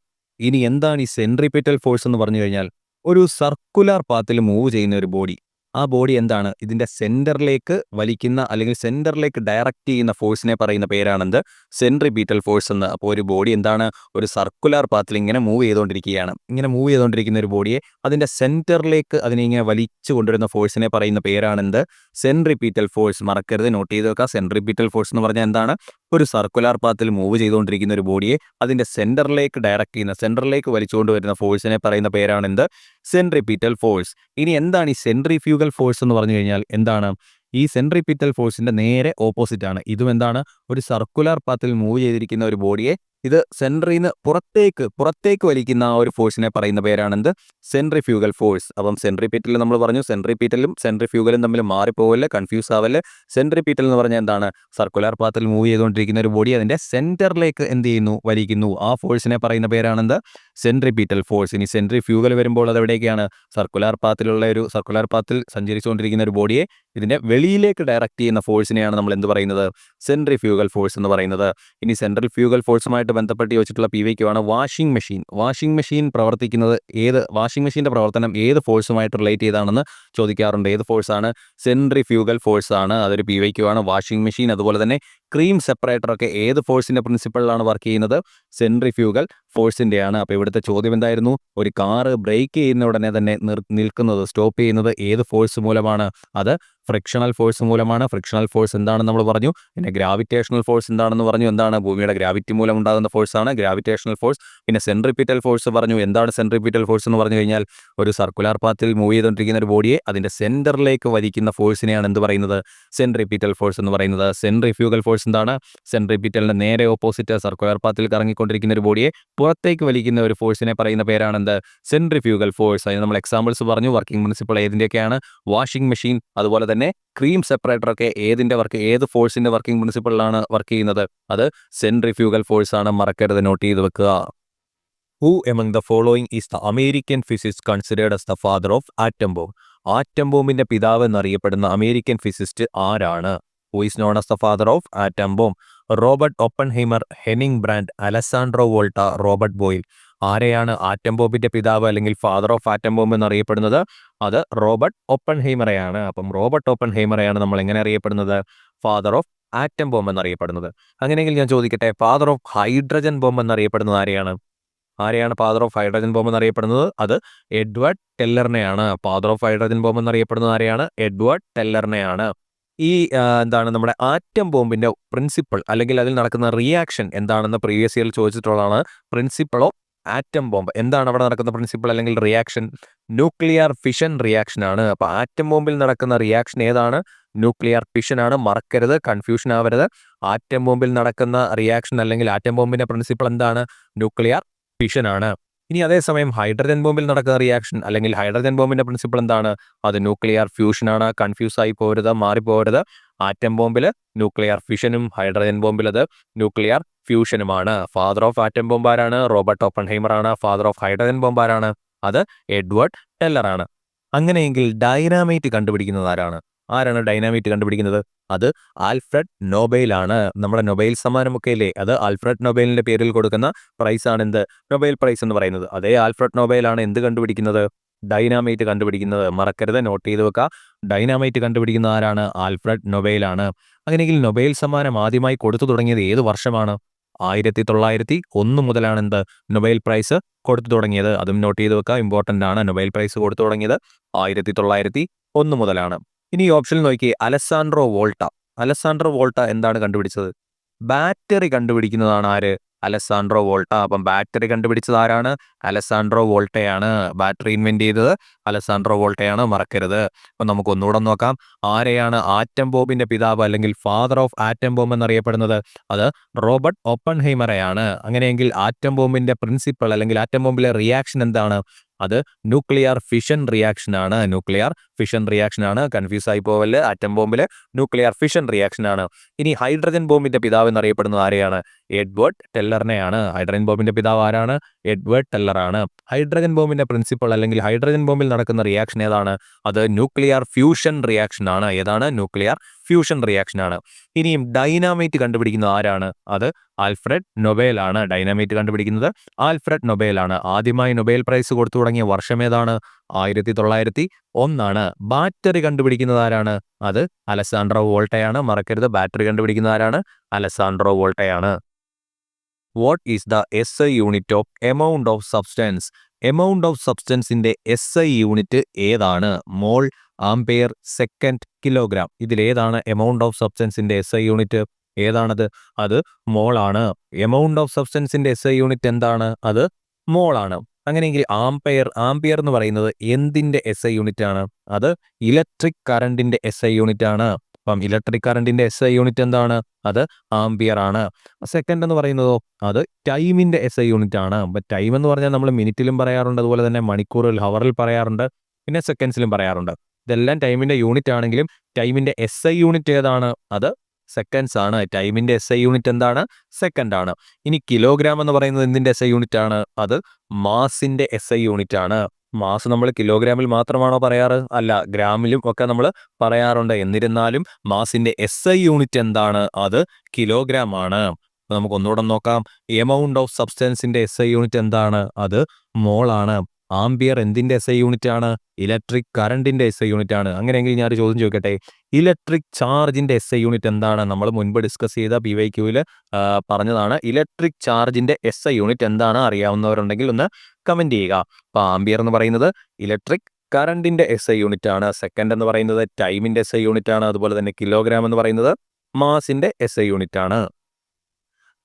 [SPEAKER 1] ഇനി എന്താണ് ഈ സെൻട്രിപ്പിറ്റൽ ഫോഴ്സ് എന്ന് പറഞ്ഞു കഴിഞ്ഞാൽ? ഒരു സർക്കുലർ പാത്തിൽ മൂവ് ചെയ്യുന്ന ഒരു ബോഡി ആ ബോഡി എന്താണ്? ഇതിന്റെ സെന്ററിലേക്ക് വലിക്കുന്ന അല്ലെങ്കിൽ സെന്ററിലേക്ക് ഡയറക്റ്റ് ചെയ്യുന്ന ഫോഴ്സിനെ പറയുന്ന പേരാണെന്ത്? സെൻട്രിപീറ്റൽ ഫോഴ്സ് എന്ന്. അപ്പോൾ ഒരു ബോഡി എന്താണ്? ഒരു സർക്കുലർ പാത്തിൽ ഇങ്ങനെ മൂവ് ചെയ്തുകൊണ്ടിരിക്കുകയാണ് ഇങ്ങനെ മൂവ് ചെയ്തുകൊണ്ടിരിക്കുന്ന ഒരു ബോഡിയെ അതിന്റെ സെന്ററിലേക്ക് അതിനെ ഇങ്ങനെ വലിച്ചു കൊണ്ടുവരുന്ന ഫോഴ്സിനെ പറയുന്ന പേരാണെന്ത്? സെൻട്രിപീറ്റൽ ഫോഴ്സ് മറക്കരുത്. നോട്ട് ചെയ്ത് വെക്കുക. സെൻട്രിപീറ്റൽ ഫോഴ്സ് എന്ന് പറഞ്ഞാൽ എന്താണ്? ഒരു സർക്കുലർ പാത്തിൽ മൂവ് ചെയ്തുകൊണ്ടിരിക്കുന്ന ഒരു ബോഡിയെ അതിന്റെ സെന്ററിലേക്ക് ഡയറക്റ്റ് ചെയ്യുന്ന സെന്ററിലേക്ക് വലിച്ചുകൊണ്ട് വരുന്ന ഫോഴ്സിനെ പറയുന്ന പേരാണ് എന്ത്? സെൻട്രിപീറ്റൽ ഫോഴ്സ് ഇനി എന്താണ് ഈ സെൻട്രിഫ്യൂഗൽ ഫോഴ്സ് എന്ന് പറഞ്ഞു കഴിഞ്ഞാൽ? എന്താണ്? ഈ സെൻട്രിപ്പീറ്റൽ ഫോഴ്സിന്റെ നേരെ ഓപ്പോസിറ്റ് ആണ്. ഇതും എന്താണ്? ഒരു സർക്കുലർ പാത്തിൽ മൂവ് ചെയ്തിരിക്കുന്ന ഒരു ബോഡിയെ ഇത് സെൻട്രിൽ നിന്ന് പുറത്തേക്ക് പുറത്തേക്ക് വലിക്കുന്ന ആ ഒരു ഫോഴ്സിനെ പറയുന്ന പേരാണെന്ത്? സെൻട്രിഫ്യൂഗൽ ഫോഴ്സ് അപ്പം സെൻട്രിപീറ്റൽ നമ്മൾ പറഞ്ഞു സെൻട്രിപീറ്റലും സെൻട്രിഫ്യൂഗലും തമ്മിൽ മാറിപ്പോവല്ലേ കൺഫ്യൂസ് ആവല്ലേ? സെൻട്രിപീറ്റൽ എന്ന് പറഞ്ഞാൽ എന്താണ്? സർക്കുലർ പാത്തിൽ മൂവ് ചെയ്തുകൊണ്ടിരിക്കുന്ന ഒരു ബോഡി അതിന്റെ സെന്ററിലേക്ക് എന്ത് ചെയ്യുന്നു? വലിക്കുന്നു. ആ ഫോഴ്സിനെ പറയുന്ന പേരാണെന്ത്? സെൻട്രിപീറ്റൽ ഫോഴ്സ് ഇനി സെൻട്രിഫ്യൂഗൽ വരുമ്പോൾ അത് എവിടേക്കാണ്? സർക്കുലർ പാത്തിലുള്ള ഒരു സർക്കുലർ പാത്തിൽ സഞ്ചരിച്ചുകൊണ്ടിരിക്കുന്ന ഒരു ബോഡിയെ ഇതിന്റെ വെളിയിലേക്ക് ഡയറക്റ്റ് ചെയ്യുന്ന ഫോഴ്സിനെയാണ് നമ്മൾ എന്ത് പറയുന്നത്? സെൻട്രിഫ്യൂഗൽ ഫോഴ്സ് എന്ന് പറയുന്നത്. ഇനി സെൻട്രൽ ഫ്യൂഗൽ ഫോഴ്സുമായിട്ട് ബന്ധപ്പെട്ട് ചോദിച്ചിട്ടുള്ള പി വയ്ക്കുവാണ് വാഷിംഗ് മെഷീൻ വാഷിംഗ് മെഷീൻ പ്രവർത്തിക്കുന്നത് ഏത് വാഷിംഗ് മെഷീന്റെ പ്രവർത്തനം ഏത് ഫോഴ്സുമായിട്ട് റിലേറ്റ് ചെയ്താണെന്ന് ചോദിക്കാറുണ്ട്. ഏത് ഫോഴ്സാണ് സെൻട്രിഫ്യൂഗൽ ഫോഴ്സ് ആണ്. അതൊരു പി വയ്ക്കുവാണ് വാഷിംഗ് മെഷീൻ അതുപോലെ തന്നെ ക്രീം സെപ്പറേറ്റർ ഒക്കെ ഏത് ഫോഴ്സിന്റെ പ്രിൻസിപ്പളിലാണ് വർക്ക് ചെയ്യുന്നത്? സെൻട്രി ഫ്യൂഗൽ ഫോഴ്സിന്റെയാണ് അപ്പോൾ ഇവിടുത്തെ ചോദ്യം എന്തായിരുന്നു? ഒരു കാറ് ബ്രേക്ക് ചെയ്യുന്ന ഉടനെ തന്നെ നിൽക്കുന്നത് സ്റ്റോപ്പ് ചെയ്യുന്നത് ഏത് ഫോഴ്സ് മൂലമാണ്? അത് ഫ്രിക്ഷണൽ ഫോഴ്സ് മൂലമാണ്. ഫ്രിക്ഷണൽ ഫോഴ്സ് എന്താണെന്ന് നമ്മൾ പറഞ്ഞു. പിന്നെ ഗ്രാവിറ്റേഷണൽ ഫോഴ്സ് എന്താണെന്ന് പറഞ്ഞു. എന്താണ്? ഭൂമിയുടെ ഗ്രാവിറ്റി മൂലം ഉണ്ടാകുന്ന ഫോഴ്സാണ് ഗ്രാവിറ്റേഷണൽ ഫോഴ്സ് പിന്നെ സെൻട്രിപിറ്റൽ ഫോഴ്സ് പറഞ്ഞു. എന്താണ് സെൻട്രിപിറ്റൽ ഫോഴ്സ് എന്ന് പറഞ്ഞു കഴിഞ്ഞാൽ ഒരു സർക്കുലർ പാത്തിൽ മൂവ് ചെയ്തുകൊണ്ടിരിക്കുന്ന ഒരു ബോഡിയെ അതിന്റെ സെന്ററിലേക്ക് വലിക്കുന്ന ഫോഴ്സിനെയാണ് എന്ത് പറയുന്നത്? സെൻട്രിപിറ്റൽ ഫോഴ്സ് എന്ന് പറയുന്നത്. സെൻട്രിഫ്യൂഗൽ ഫോഴ്സ് എന്താണ്? സെൻട്രിപിറ്റലിന്റെ നേരെ ഓപ്പോസിറ്റ് സർക്കുലർ പാത്തിൽ കറങ്ങിക്കൊണ്ടിരിക്കുന്ന ഒരു ബോഡിയെ പുറത്തേക്ക് വലിക്കുന്ന ഒരു ഫോഴ്സിനെ പറയുന്ന പേരാണെന്ത്? സെൻട്രിഫ്യൂഗൽ ഫോഴ്സ് അതിന് നമ്മൾ എക്സാമ്പിൾസ് പറഞ്ഞു. വർക്കിംഗ് പ്രിൻസിപ്പിൾ ഏതിന്റെയൊക്കെയാണ്. വാഷിംഗ് മെഷീൻ അതുപോലെ തന്നെ ക്രീം സെപ്പറേറ്റർ ഒക്കെ ഏതിന്റെ വർക്ക് ഏത് ഫോഴ്സിന്റെ വർക്കിംഗ് പ്രിൻസിപ്പിളിലാണ് വർക്ക് ചെയ്യുന്നത്? അത് സെൻട്രിഫ്യൂഗൽ ഫോഴ്സ് ആണ്. മറക്കരുത്. നോട്ട് ചെയ്ത് വെക്കുക. Who among the following is the American physics considered as the father of atom bomb atom ബോംബിന്റെ പിതാവ് എന്നറിയപ്പെടുന്ന അമേരിക്കൻ ഫിസിസ്റ്റ് ആരാണ്? Who is known as the father of atom bomb Robert Oppenheimer Henning Brand Alessandro Volta Robert Boyle ആരെയാണ് atom ബോംബിന്റെ പിതാവ് അല്ലെങ്കിൽ father of atom bomb എന്നറിയപ്പെടുന്നത്? അത് Robert open ഹെയ്മറയാണ് അപ്പം റോബർട്ട് ഓപ്പൺ ഹെയ്മറയാണ് നമ്മൾ എങ്ങനെ അറിയപ്പെടുന്നത്? ഫാദർ ഓഫ് ആറ്റം ബോംബ് എന്നറിയപ്പെടുന്നത്. അങ്ങനെയെങ്കിൽ ഞാൻ ചോദിക്കട്ടെ ഫാദർ ഓഫ് ഹൈഡ്രജൻ ബോംബ് എന്നറിയപ്പെടുന്നത് ആരെയാണ്? ആരെയാണ് ഫാദർ ഓഫ് ഹൈഡ്രജൻ ബോംബ് എന്നറിയപ്പെടുന്നത്? അത് എഡ്വേർഡ് ടെല്ലറിനെയാണ്. ഫാദർ ഓഫ് ഹൈഡ്രജൻ ബോംബ് എന്നറിയപ്പെടുന്നത് ആരെയാണ്? എഡ്വേർഡ് ടെല്ലറിനെയാണ്. ഈ എന്താണ് നമ്മുടെ ആറ്റം ബോംബിന്റെ പ്രിൻസിപ്പിൾ അല്ലെങ്കിൽ അതിൽ നടക്കുന്ന റിയാക്ഷൻ എന്താണെന്ന് പ്രീവിയസ് ഇയറിൽ ചോദിച്ചിട്ടുള്ളതാണ്. Principle of atom bomb. എന്താണ് അവിടെ നടക്കുന്ന പ്രിൻസിപ്പിൾ അല്ലെങ്കിൽ റിയാക്ഷൻ ന്യൂക്ലിയർ ഫിഷൻ റിയാക്ഷൻ ആണ്. അപ്പൊ ആറ്റം ബോംബിൽ നടക്കുന്ന റിയാക്ഷൻ ഏതാണ്? ന്യൂക്ലിയർ ഫിഷൻ ആണ്. മറക്കരുത് കൺഫ്യൂഷൻ ആവരുത്. ആറ്റം ബോംബിൽ നടക്കുന്ന റിയാക്ഷൻ അല്ലെങ്കിൽ ആറ്റം ബോംബിന്റെ പ്രിൻസിപ്പിൾ എന്താണ്? ന്യൂക്ലിയർ ഫിഷൻ ആണ്. ഇനി അതേസമയം ഹൈഡ്രജൻ ബോംബിൽ നടക്കുന്ന റിയാക്ഷൻ അല്ലെങ്കിൽ ഹൈഡ്രജൻ ബോംബിന്റെ പ്രിൻസിപ്പിൾ എന്താണ്? അത് ന്യൂക്ലിയർ ഫ്യൂഷൻ ആണ്. കൺഫ്യൂസ് ആയി പോരുത് മാറിപ്പോരുത് ആറ്റം ബോംബിൽ ന്യൂക്ലിയർ ഫിഷനും ഹൈഡ്രജൻ ബോംബിൽ അത് ന്യൂക്ലിയർ ഫ്യൂഷനുമാണ് ഫാദർ ഓഫ് ആറ്റം ബോംബ് ആരാണ്? റോബർട്ട് ഓപ്പൺഹൈമർ ആണ്. ഫാദർ ഓഫ് ഹൈഡ്രജൻ ബോംബ് ആരാണ്? അത് എഡ്വേർഡ് ടെല്ലറാണ് അങ്ങനെയെങ്കിൽ ഡൈനാമൈറ്റ് കണ്ടുപിടിക്കുന്നത് ആരാണ്? ആരാണ് ഡൈനാമൈറ്റ് കണ്ടുപിടിക്കുന്നത്? അത് ആൽഫ്രഡ് നൊബൈൽ ആണ് നമ്മുടെ നൊബൈൽ സമ്മാനമൊക്കെ ഇല്ലേ അത് ആൽഫ്രഡ് നൊബൈലിന്റെ പേരിൽ കൊടുക്കുന്ന പ്രൈസാണ് എന്ത്? നൊബൈൽ പ്രൈസ് എന്ന് പറയുന്നത്. അതേ ആൽഫ്രഡ് നൊബൈലാണ് എന്ത് കണ്ടുപിടിക്കുന്നത്? ഡൈനാമൈറ്റ് കണ്ടുപിടിക്കുന്നത്. മറക്കരുത് നോട്ട് ചെയ്ത് വെക്കുക ഡൈനാമൈറ്റ് കണ്ടുപിടിക്കുന്ന ആരാണ്? ആൽഫ്രഡ് നൊബൈലാണ്. അങ്ങനെയെങ്കിൽ നൊബൈൽ സമ്മാനം ആദ്യമായി കൊടുത്തു തുടങ്ങിയത് ഏത് വർഷമാണ്? ആയിരത്തി തൊള്ളായിരത്തി ഒന്ന് മുതലാണ് എന്ത്? നൊബൈൽ പ്രൈസ് കൊടുത്തു തുടങ്ങിയത്. അതും നോട്ട് ചെയ്ത് വെക്കുക ഇമ്പോർട്ടന്റ് ആണ്. നൊബൈൽ പ്രൈസ് കൊടുത്തു തുടങ്ങിയത് ആയിരത്തി തൊള്ളായിരത്തി ഒന്ന് മുതലാണ്. ഇനി ഈ ഓപ്ഷനിൽ നോക്കി. അലസാൻഡ്രോ വോൾട്ട. അലസാൻഡ്രോ വോൾട്ട എന്താണ് കണ്ടുപിടിച്ചത്? ബാറ്ററി കണ്ടുപിടിക്കുന്നതാണ് ആര്? Alessandro Volta. അപ്പം ബാറ്ററി കണ്ടുപിടിച്ചത് ആരാണ്? അലസാൻഡ്രോ വോൾട്ടയാണ് ബാറ്ററി ഇൻവെന്റ് ചെയ്തത്. അലസാൻഡ്രോ വോൾട്ടയാണ് മറക്കരുത്. അപ്പം നമുക്ക് ഒന്നുകൂടെ നോക്കാം. ആരെയാണ് ആറ്റം ബോബിന്റെ പിതാവ് അല്ലെങ്കിൽ ഫാദർ ഓഫ് ആറ്റം ബോംബ് എന്നറിയപ്പെടുന്നത്? അത് റോബർട്ട് ഓപ്പൺഹൈമറെയാണ് അങ്ങനെയെങ്കിൽ ആറ്റം ബോംബിന്റെ പ്രിൻസിപ്പൾ അല്ലെങ്കിൽ ആറ്റം ബോംബിലെ റിയാക്ഷൻ എന്താണ്? അത് ന്യൂക്ലിയർ ഫിഷൻ റിയാക്ഷൻ ആണ്. ന്യൂക്ലിയർ ഫിഷൻ റിയാക്ഷൻ ആണ്. കൺഫ്യൂസ് ആയി പോവൽ ആറ്റം ബോംബിലെ ന്യൂക്ലിയർ ഫിഷൻ റിയാക്ഷൻ ആണ്. ഇനി ഹൈഡ്രജൻ ബോംബിന്റെ പിതാവ് എന്നറിയപ്പെടുന്നത് ആരെയാണ്? എഡ്വേർഡ് ടെല്ലറിനെയാണ്. ഹൈഡ്രജൻ ബോംബിന്റെ പിതാവ് ആരാണ്? എഡ്വേർഡ് ടെല്ലർ ആണ് ഹൈഡ്രജൻ ബോംബിന്റെ പ്രിൻസിപ്പൾ അല്ലെങ്കിൽ ഹൈഡ്രജൻ ബോംബിൽ നടക്കുന്ന റിയാക്ഷൻ ഏതാണ്? അത് ന്യൂക്ലിയർ ഫ്യൂഷൻ റിയാക്ഷൻ ആണ്. ഏതാണ്? ന്യൂക്ലിയർ ഫ്യൂഷൻ റിയാക്ഷൻ ആണ്. ഇനിയും ഡൈനാമൈറ്റ് കണ്ടുപിടിക്കുന്നത് ആരാണ്? അത് ആൽഫ്രഡ് നൊബേൽ ആണ്. ഡൈനാമൈറ്റ് കണ്ടുപിടിക്കുന്നത് ആൽഫ്രഡ് നൊബേൽ ആണ്. ആദ്യമായി നൊബേൽ പ്രൈസ് കൊടുത്തു തുടങ്ങിയ വർഷം ഏതാണ്? ആയിരത്തി തൊള്ളായിരത്തി ഒന്നാണ് ബാറ്ററി കണ്ടുപിടിക്കുന്നത് ആരാണ്? അത് അലസാൻഡ്രോ വോൾട്ടയാണ്. മറക്കരുത്. ബാറ്ററി കണ്ടുപിടിക്കുന്ന ആരാണ്? Alessandro വോൾട്ടയാണ്. What is the S I unit of amount of substance amount of സബ്സ്റ്റൻസിന്റെ S I unit ഏതാണ്? മോൾ ആംപെയർ സെക്കൻഡ് കിലോഗ്രാം ഇതിലേതാണ് എമൗണ്ട് ഓഫ് സബ്സ്റ്റൻസിന്റെ എസ് ഐ യൂണിറ്റ് ഏതാണത്? അത് മോളാണ് എമൗണ്ട് ഓഫ് സബ്സ്റ്റൻസിന്റെ എസ് ഐ യൂണിറ്റ് എന്താണ്? അത് മോളാണ് അങ്ങനെയെങ്കിൽ ആംപെയർ ആംപിയർ എന്ന് പറയുന്നത് എന്തിന്റെ എസ് ഐ യൂണിറ്റ് ആണ്? അത് ഇലക്ട്രിക് കറണ്ടിന്റെ എസ് ഐ യൂണിറ്റ് ആണ്. അപ്പം ഇലക്ട്രിക് കറണ്ടിന്റെ എസ് ഐ യൂണിറ്റ് എന്താണ്? അത് ആംബിയർ ആണ്. സെക്കൻഡ് എന്ന് പറയുന്നതോ അത് ടൈമിന്റെ എസ് ഐ യൂണിറ്റ് ആണ്. അപ്പം ടൈം എന്ന് പറഞ്ഞാൽ നമ്മൾ മിനിറ്റിലും പറയാറുണ്ട് അതുപോലെ തന്നെ മണിക്കൂറിൽ ഹവറിൽ പറയാറുണ്ട് പിന്നെ സെക്കൻഡ്സിലും പറയാറുണ്ട്. ഇതെല്ലാം ടൈമിന്റെ യൂണിറ്റ് ആണെങ്കിലും ടൈമിന്റെ എസ് ഐ യൂണിറ്റ് ഏതാണ്? അത് സെക്കൻഡ്സ് ആണ്. ടൈമിന്റെ എസ് ഐ യൂണിറ്റ് എന്താണ്? സെക്കൻഡ് ആണ്. ഇനി കിലോഗ്രാം എന്ന് പറയുന്നത് എന്തിന്റെ എസ് ഐ യൂണിറ്റ് ആണ്? അത് മാസിന്റെ എസ് ഐ യൂണിറ്റ് ആണ്. മാസ് നമ്മൾ കിലോഗ്രാമിൽ മാത്രമാണോ പറയാറ്? അല്ല ഗ്രാമിലും ഒക്കെ നമ്മൾ പറയാറുണ്ട്. എന്നിരുന്നാലും മാസിന്റെ എസ് ഐ യൂണിറ്റ് എന്താണ്? അത് കിലോഗ്രാം ആണ്. നമുക്ക് ഒന്നുകൂടെ നോക്കാം. എമൗണ്ട് ഓഫ് സബ്സ്റ്റൻസിന്റെ എസ് ഐ യൂണിറ്റ് എന്താണ്? അത് മോൾ ആണ്. ആംബിയർ എന്തിന്റെ എസ് ഐ യൂണിറ്റ് ആണ് ഇലക്ട്രിക് കറണ്ടിന്റെ എസ് ഐ യൂണിറ്റ് ആണ് അങ്ങനെയെങ്കിൽ ഞാൻ ഒരു ചോദ്യം ചോദിക്കട്ടെ? ഇലക്ട്രിക് ചാർജിന്റെ എസ് ഐ യൂണിറ്റ് എന്താണ്? നമ്മൾ മുൻപ് ഡിസ്കസ് ചെയ്ത പി വൈ ക്യൂവിൽ പറഞ്ഞതാണ്. ഇലക്ട്രിക് ചാർജിന്റെ എസ് ഐ യൂണിറ്റ് എന്താണ് അറിയാവുന്നവരുണ്ടെങ്കിൽ ഒന്ന് കമന്റ് ചെയ്യുക. അപ്പോൾ ആംബിയർ എന്ന് പറയുന്നത് ഇലക്ട്രിക് കറണ്ടിന്റെ എസ് ഐ യൂണിറ്റ് ആണ് സെക്കൻഡ് എന്ന് പറയുന്നത് ടൈമിന്റെ എസ് ഐ യൂണിറ്റ് ആണ് അതുപോലെ തന്നെ കിലോഗ്രാം എന്ന് പറയുന്നത് മാസിന്റെ എസ് ഐ യൂണിറ്റ് ആണ്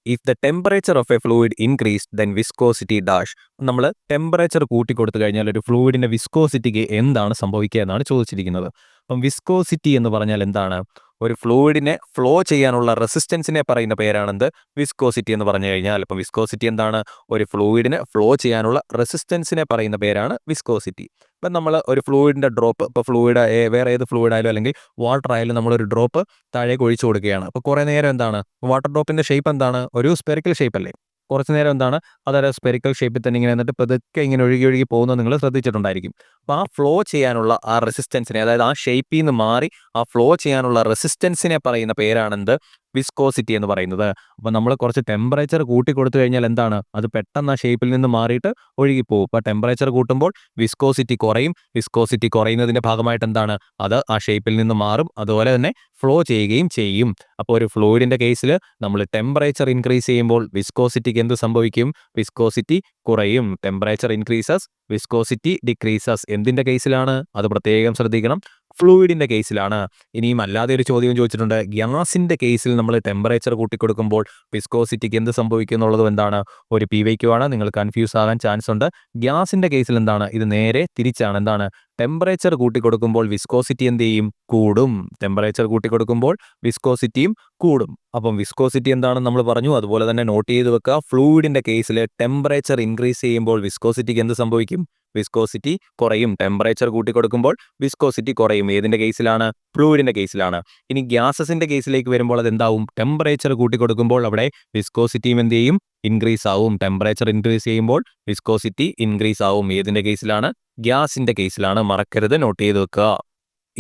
[SPEAKER 1] if the temperature of a fluid increase then viscosity dash നമ്മൾ ടെമ്പറേച്ചർ കൂട്ടിക്കൊടുത്തു കഴിഞ്ഞാൽ ഒരു ഫ്ലൂയിഡിന്റെ വിസ്കോസിറ്റിക്ക് എന്താണ് സംഭവിക്കുക എന്നാണ് ചോദിച്ചിരിക്കുന്നത്. അപ്പം വിസ്കോസിറ്റി എന്ന് പറഞ്ഞാൽ എന്താണ്? ഒരു ഫ്ലൂയിഡിനെ ഫ്ലോ ചെയ്യാനുള്ള റെസിസ്റ്റൻസിനെ പറയുന്ന പേരാണെന്ത്? വിസ്കോസിറ്റി എന്ന് പറഞ്ഞു കഴിഞ്ഞാൽ. അപ്പം വിസ്കോസിറ്റി എന്താണ്? ഒരു ഫ്ലൂയിഡിനെ ഫ്ലോ ചെയ്യാനുള്ള റെസിസ്റ്റൻസിനെ പറയുന്ന പേരാണ് വിസ്കോസിറ്റി. ഇപ്പം നമ്മൾ ഒരു ഫ്ലൂയിഡിന്റെ ഡ്രോപ്പ് ഇപ്പോൾ ഫ്ലൂയിഡ് വേറെ ഏത് ഫ്ലൂയിഡ് ആയാലും അല്ലെങ്കിൽ വാട്ടർ ആയാലും നമ്മളൊരു ഡ്രോപ്പ് താഴേക്ക് ഒഴിച്ചു കൊടുക്കുകയാണ്. അപ്പോൾ കുറേ നേരം എന്താണ്? വാട്ടർ ഡ്രോപ്പിന്റെ ഷേപ്പ് എന്താണ്? ഒരു സ്പെറിക്കൽ ഷേപ്പ് അല്ലേ? കുറച്ച് നേരം എന്താണ്? അതൊരു സ്പെറിക്കൽ ഷേപ്പിൽ തന്നെ ഇങ്ങനെ എന്നിട്ട് പതുക്കെ ഇങ്ങനെ ഒഴുകി ഒഴുകി പോകുന്നത് നിങ്ങൾ ശ്രദ്ധിച്ചിട്ടുണ്ടായിരിക്കും. അപ്പോൾ ആ ഫ്ലോ ചെയ്യാനുള്ള ആ റെസിസ്റ്റൻസിനെ അതായത് ആ ഷേപ്പിൽ നിന്ന് മാറി ആ ഫ്ലോ ചെയ്യാനുള്ള റെസിസ്റ്റൻസിനെ പറയുന്ന പേരാണെന്ത്? വിസ്കോസിറ്റി എന്ന് പറയുന്നത്. അപ്പോൾ നമ്മൾ കുറച്ച് ടെമ്പറേച്ചർ കൂട്ടി കൊടുത്തു കഴിഞ്ഞാൽ എന്താണ്? അത് പെട്ടെന്ന് ആ ഷേപ്പിൽ നിന്ന് മാറിയിട്ട് ഒഴുകിപ്പോകും അപ്പോൾ ടെമ്പറേച്ചർ കൂട്ടുമ്പോൾ വിസ്കോസിറ്റി കുറയും. വിസ്കോസിറ്റി കുറയുന്നതിന്റെ ഭാഗമായിട്ട് എന്താണ്? അത് ആ ഷേപ്പിൽ നിന്ന് മാറും. അതുപോലെ തന്നെ ഫ്ലോ ചെയ്യുകയും ചെയ്യും. അപ്പോൾ ഒരു ഫ്ലൂയിഡിന്റെ കേസിൽ നമ്മൾ ടെമ്പറേച്ചർ ഇൻക്രീസ് ചെയ്യുമ്പോൾ വിസ്കോസിറ്റിക്ക് എന്ത് സംഭവിക്കും? വിസ്കോസിറ്റി കുറയും. ടെമ്പറേച്ചർ ഇൻക്രീസസ് വിസ്കോസിറ്റി ഡിക്രീസസ് എന്തിന്റെ കേസിലാണ് അത് പ്രത്യേകം ശ്രദ്ധിക്കണം. ഫ്ലൂയിഡിന്റെ കേസിലാണ് ഇനിയും അല്ലാതെ ഒരു ചോദ്യം ചോദിച്ചിട്ടുണ്ട്. ഗ്യാസിന്റെ കേസിൽ നമ്മൾ ടെമ്പറേച്ചർ കൂട്ടിക്കൊടുക്കുമ്പോൾ വിസ്കോസിറ്റിക്ക് എന്ത് സംഭവിക്കും എന്നുള്ളതും എന്താണ്? ഒരു പി വൈക്യു ആണ്. നിങ്ങൾ കൺഫ്യൂസ് ആകാൻ ചാൻസ് ഉണ്ട്. ഗ്യാസിന്റെ കേസിൽ എന്താണ്? ഇത് നേരെ തിരിച്ചാണ്. എന്താണ്? ടെമ്പറേച്ചർ കൂട്ടിക്കൊടുക്കുമ്പോൾ വിസ്കോസിറ്റി എന്ത് ചെയ്യും? കൂടും. ടെമ്പറേച്ചർ കൂട്ടിക്കൊടുക്കുമ്പോൾ വിസ്കോസിറ്റിയും കൂടും. അപ്പം വിസ്കോസിറ്റി എന്താണെന്ന് നമ്മൾ പറഞ്ഞു. അതുപോലെ തന്നെ നോട്ട് ചെയ്ത് വെക്കുക. ഫ്ലൂയിഡിന്റെ കേസിൽ ടെമ്പറേച്ചർ ഇൻക്രീസ് ചെയ്യുമ്പോൾ വിസ്കോസിറ്റിക്ക് എന്ത് സംഭവിക്കും? വിസ്കോസിറ്റി കുറയും. ടെമ്പറേച്ചർ കൂട്ടിക്കൊടുക്കുമ്പോൾ വിസ്കോസിറ്റി കുറയും. ഏതിന്റെ കേസിലാണ് ഫ്ലൂയിഡിന്റെ കേസിലാണ് ഇനി ഗ്യാസസിന്റെ കേസിലേക്ക് വരുമ്പോൾ അത് എന്താവും ടെമ്പറേച്ചർ കൂട്ടിക്കൊടുക്കുമ്പോൾ അവിടെ വിസ്കോസിറ്റിയും എന്ത് ചെയ്യും? ഇൻക്രീസ് ആവും. ടെമ്പറേച്ചർ ഇൻക്രീസ് ചെയ്യുമ്പോൾ വിസ്കോസിറ്റി ഇൻക്രീസ് ആവും. ഏതിന്റെ കേസിലാണ് ഗ്യാസിന്റെ കേസിലാണ് മറക്കരുത്. നോട്ട് ചെയ്ത് വെക്കുക.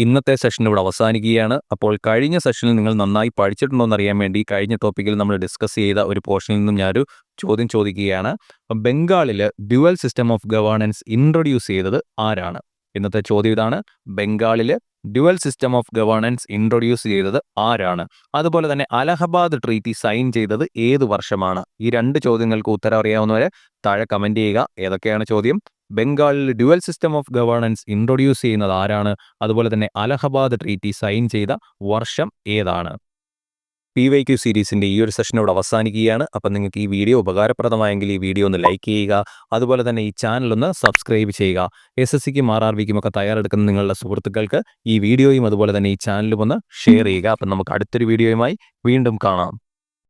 [SPEAKER 1] ഇന്നത്തെ സെഷൻ ഇവിടെ അവസാനിക്കുകയാണ്. അപ്പോൾ കഴിഞ്ഞ സെഷനിൽ നിങ്ങൾ നന്നായി പഠിച്ചിട്ടുണ്ടോ എന്നറിയാൻ വേണ്ടി കഴിഞ്ഞ ടോപ്പിക്കിൽ നമ്മൾ ഡിസ്കസ് ചെയ്ത ഒരു പോർഷനിൽ നിന്നും ഞാനൊരു ചോദ്യം ചോദിക്കുകയാണ്. ബംഗാളിൽ dual system of governance introduce ചെയ്തത് ആരാണ്? ഇന്നത്തെ ചോദ്യം ഇതാണ്. ബംഗാളിൽ dual system of governance introduce ചെയ്തത് ആരാണ്? അതുപോലെ തന്നെ അലഹബാദ് ട്രീറ്റി സൈൻ ചെയ്തത് ഏത് വർഷമാണ്? ഈ രണ്ട് ചോദ്യങ്ങൾക്ക് ഉത്തരം അറിയാവുന്നവരെ താഴെ കമന്റ് ചെയ്യുക. ഏതൊക്കെയാണ് ചോദ്യം? ബംഗാളിൽ dual system of governance introduce ചെയ്യുന്നത് ആരാണ്? അതുപോലെ തന്നെ അലഹബാദ് ട്രീറ്റി സൈൻ ചെയ്ത വർഷം ഏതാണ്? പി വൈ ക്യു സീരീസിന്റെ ഈ ഒരു സെഷൻ ഇവിടെ അവസാനിക്കുകയാണ്. അപ്പം നിങ്ങൾക്ക് ഈ വീഡിയോ ഉപകാരപ്രദമായെങ്കിൽ ഈ വീഡിയോ ഒന്ന് ലൈക്ക് ചെയ്യുക. അതുപോലെ തന്നെ ഈ ചാനൽ ഒന്ന് സബ്സ്ക്രൈബ് ചെയ്യുക. എസ് എസ് സിക്കും ആർ ആർ വിക്കുമൊക്കെ തയ്യാറെടുക്കുന്ന നിങ്ങളുടെ സുഹൃത്തുക്കൾക്ക് ഈ വീഡിയോയും അതുപോലെ തന്നെ ഈ ചാനലും ഒന്ന് ഷെയർ ചെയ്യുക. അപ്പം നമുക്ക് അടുത്തൊരു വീഡിയോയുമായി വീണ്ടും കാണാം.